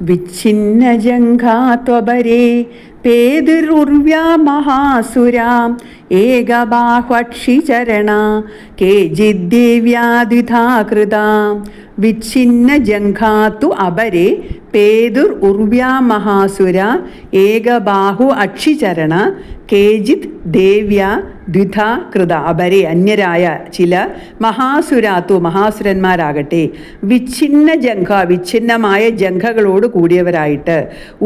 വിച്ഛിന്ന ജംഘാത്വപരേ പേതിരുർവ്യാ മഹാസുരാം ഏകബാഹ്വക്ഷിചരണ കേജിദ്ദേവ്യാദിധാകൃതാം വിച്ഛിന്ന ജംഘാത്തു അപരേ പേതുർ ഉർവ്യാ മഹാസുര ഏകബാഹു അക്ഷിചരണ കേജിത് ദേവ്യ ദ്വിധ കൃത അപരെ അന്യരായ ചില മഹാസുരാത്തു മഹാസുരന്മാരാകട്ടെ. വിച്ഛിന്ന ജംഘ വിച്ഛിന്നമായ ജംഘകളോട് കൂടിയവരായിട്ട്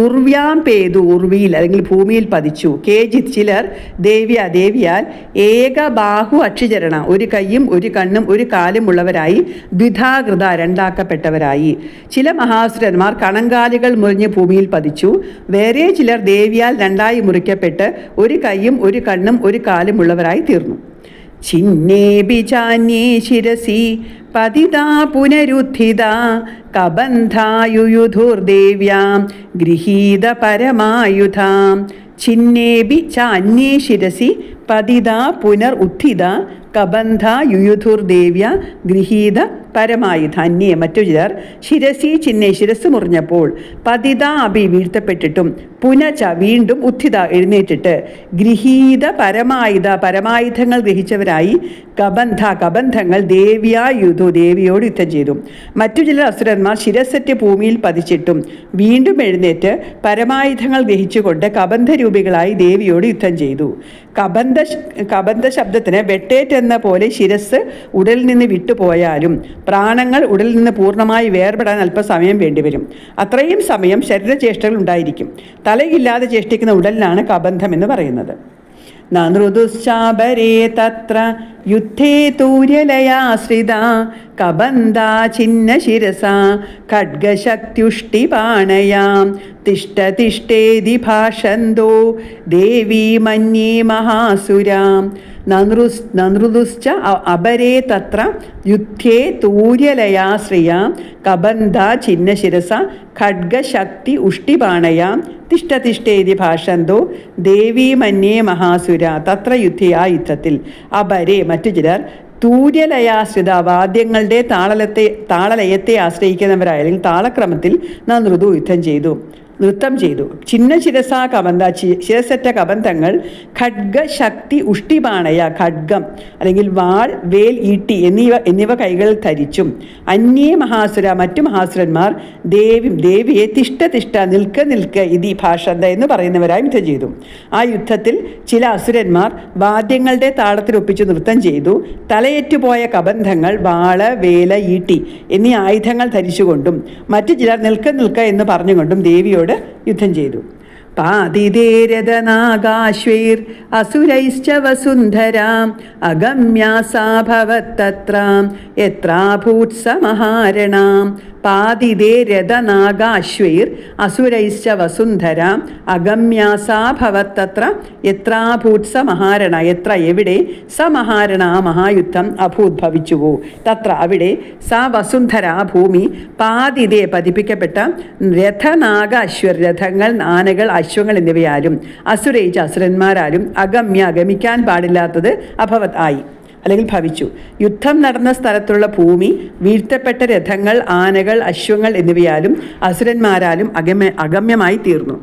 ഉർവ്യാം പേതു ഉർവിയിൽ അല്ലെങ്കിൽ ഭൂമിയിൽ പതിച്ചു. കേജിത് ചിലർ ദേവ്യ ദേവിയാൽ ഏകബാഹു അക്ഷിചരണ ഒരു കൈയും ഒരു കണ്ണും ഒരു കാലും ഉള്ളവരായി ദ്വിധാകൃത രണ്ടാക്കപ്പെട്ടവരായി. ചില മഹാസുരന്മാർ കണങ്കാലുകൾ മുറിഞ്ഞ് ഭൂമിയിൽ പതിച്ചു. വേറെ ചിലർ ദേവിയാൽ രണ്ടായി മുറിക്കപ്പെട്ട് ഒരു കൈയും ഒരു കണ്ണും ഒരു കാലും ഉള്ളവരായി തീർന്നു. ചിന്നേ ബിജാന്യേ ശിരസി പതിതാ പുനരുദ്ധിത കബന്ധായുയുധുർദേവ്യാം ഗൃഹീത പരമായുധാം. ചിന്നേബി ബി ചാന്യേ ശിരസി പതിതാ പുനർ ഉത്ഥിത കബന്ധ യുയുധുർദേവ്യ ഗൃഹീത പരമായി ധന്യെ. മറ്റു ചിലർ ശിരസി ചിന്നെ ശിരസ് മുറിഞ്ഞപ്പോൾ പതിത അഭി വീഴ്ത്തപ്പെട്ടിട്ടും പുനച വീണ്ടും ഉത്ഥിത എഴുന്നേറ്റിട്ട് ഗൃഹീത പരമായുധ പരമായുധങ്ങൾ ഗ്രഹിച്ചവരായി കബന്ധ കബന്ധങ്ങൾ ദേവ്യായുധു ദേവിയോട് യുദ്ധം ചെയ്തു. മറ്റു ചില അസുരന്മാർ ശിരസറ്റ് ഭൂമിയിൽ പതിച്ചിട്ടും വീണ്ടും എഴുന്നേറ്റ് പരമായുധങ്ങൾ ഗ്രഹിച്ചുകൊണ്ട് കബന്ധരൂപികളായി ദേവിയോട് യുദ്ധം ചെയ്തു. കബന്ധ കബന്ധ ശബ്ദത്തിന് വെട്ടേറ്റ് എന്ന പോലെ ശിരസ് ഉടലിൽ നിന്ന് വിട്ടുപോയാലും പ്രാണങ്ങൾ ഉടലിൽ നിന്ന് പൂർണമായി വേർപെടാൻ അല്പസമയം വേണ്ടിവരും. അത്രയും സമയം ശരീരചേഷ്ടകൾ ഉണ്ടായിരിക്കും. തലയില്ലാതെ ചേഷ്ടിക്കുന്ന ഉടലിനാണ് കബന്ധം എന്ന് പറയുന്നത്. നനൃതുശ്ചാപരേ തത്ര യുദ്ധേ തൂര്യലയാശ്രിത കബന്ധാ ചിന്ന ശിരസ ഖഡ്ഗശക്ത്യുഷ്ടിപാണയാം തിഷ്ട തിഷ്ടേതി ഭാഷന്തോ ദേവീ മന്യേ മഹാസുരാം. നനൃസ് നനൃതുശ്ച അപരേ തത്ര യുദ്ധേ തൂര്യലയാശ്രിയാം കബന്ധ ഛിന്നശിരസ ഖഡ്ഗശക്തി ഉഷ്ടിപാണയാം തിഷ്ടതിഷ്ടേതി ഭാഷന്തോ ദേവീ മന്യേ മഹാസുര. തത്ര യുദ്ധേ ആ യുദ്ധത്തിൽ. അപരേ മറ്റു ചിലർ തൂര്യലയാശ്രിത വാദ്യങ്ങളുടെ താളലത്തെ താളലയത്തെ ആശ്രയിക്കുന്നവരായ അല്ലെങ്കിൽ താളക്രമത്തിൽ ഋതു യുദ്ധം ചെയ്തു. നൃത്തം ചെയ്തു. ചിന്ന ശിരസ കബന്ധ ശിരസറ്റ കബന്ധങ്ങൾ ഖഡ്ഗ ശക്തി ഉഷ്ടിപാണയ ഖഡ്ഗം അല്ലെങ്കിൽ വാൾ വേൽ ഈട്ടി എന്നിവ എന്നിവ കൈകളിൽ ധരിച്ചും. അന്യേ മഹാസുര മറ്റു മഹാസുരന്മാർ ദേവി ദേവിയെ തിഷ്ട തിഷ്ട നിൽക്ക നിൽക്ക ഇതി ഭാഷന്ത എന്ന് പറയുന്നവരായി യുദ്ധം ചെയ്തു. ആ യുദ്ധത്തിൽ ചില അസുരന്മാർ വാദ്യങ്ങളുടെ താളത്തിലൊപ്പിച്ച് നൃത്തം ചെയ്തു. തലയേറ്റുപോയ കബന്ധങ്ങൾ വാൾ വേല ഈട്ടി എന്നീ ആയുധങ്ങൾ ധരിച്ചുകൊണ്ടും മറ്റു ചിലർ നിൽക്ക നിൽക്ക എന്ന് പറഞ്ഞുകൊണ്ടും ദേവിയോട് യുദ്ധം ചെയ്തു. പാതിദേരതനാഗാശ്വൈർ അസുരൈശ്ച വസുന്ധരാം അഗമ്യാസാഭവത്തത്രാം യത്രാഭൂത്സ മഹാരണാം പാതിദേ രഥനാഗാശ്വൈർ അസുരൈശ്ച വസുന്ധരാം അഗമ്യാസാഭവത്തത്ര യത്രാഭൂത്സ മഹാരണ എത്ര എവിടെ സ മഹാരണ ആ മഹായുദ്ധം അഭൂദ്ഭവിച്ചുവോ? തത്ര അവിടെ സ വസുന്ധര ഭൂമി പാതിതേ പതിപ്പിക്കപ്പെട്ട രഥനാഗ അശ്വർ രഥങ്ങൾ ആനകൾ അശ്വങ്ങൾ എന്നിവയാലും അസുരയിച്ച അസുരന്മാരാലും അഗമ്യ അഗമിക്കാൻ പാടില്ലാത്തത് അഭവത് ആയി അല്ലെങ്കിൽ ഭവിച്ചു. യുദ്ധം നടന്ന സ്ഥലത്തുള്ള ഭൂമി വീഴ്ത്തപ്പെട്ട രഥങ്ങൾ ആനകൾ അശ്വങ്ങൾ എന്നിവയാലും അസുരന്മാരാലും അഗമ്യ അഗമ്യമായി തീർന്നു.